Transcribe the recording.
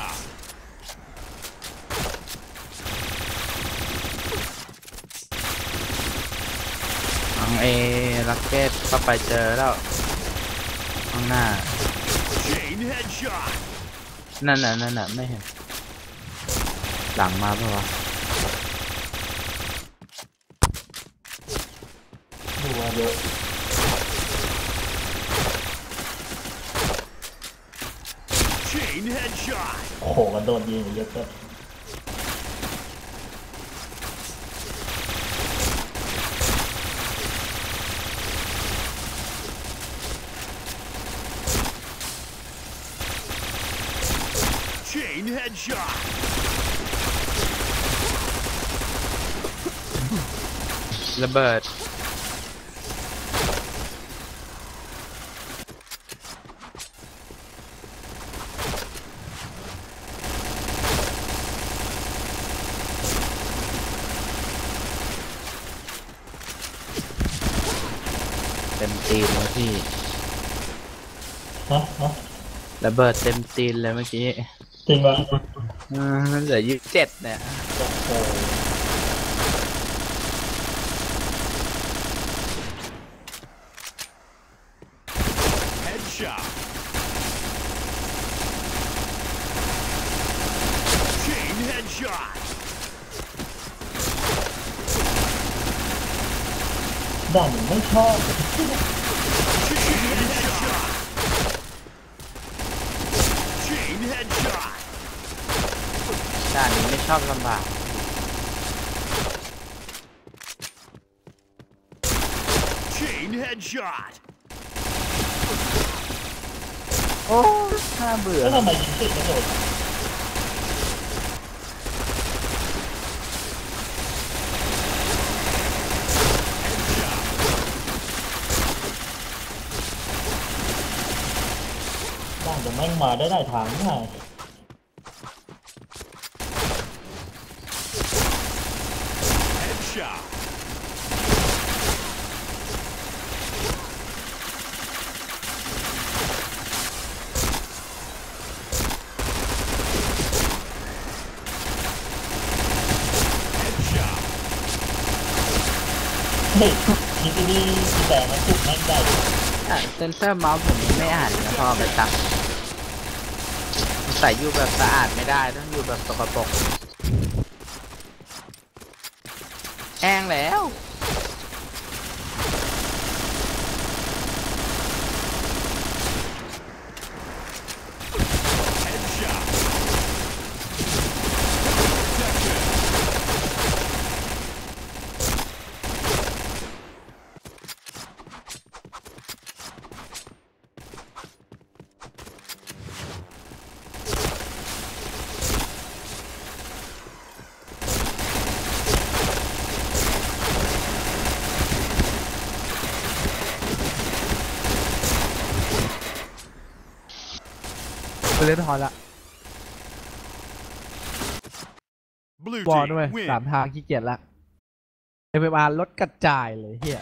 องตัวเองเว้ยเฮ้ย Headshot. น้องเอลักเก็ตเข้าไปเจอแล้วข้างหน้า Chain headshot. นั่นน่ะนั่นน่ะไม่เห็นหลังมาปะวะดูมาเยอะ Chain headshot. โอ้โหมันโดนยิงเยอะเกิน Chain headshot. ระ เบิดเต็มตีนเลยพี่ฮะฮะระเบิดเต็มตีนเลยเมื่อกี้จริงปะอืมเหลือยี่สิบเจ็ดเนี่ยโอ้โห Headshot. Chain headshot. ด่านหนึ่งไม่ชอบด้านนี้ไม่ชอบลำบากโอ้น่าเบื่อแล้วทำไมยิงติดกระโดด ด่านจะแม่งมาได้ได้ทางง่าย Headshot. Headshot. เฮ้ยยิงดีๆแต่มันถูกแม่งได้อะเซนเซอร์เมาส์ผมไม่อ่านนะพอเอาไปตัก แต่อยู่แบบสะอาดไม่ได้ต้องอยู่แบบสกปรกแห้งแล้ว Headshot. Protection. เล่นฮอนละ Blue วอล team ด้วย win. สามทางขี้เกียจละ FMR ลดกระจายเลยเฮีย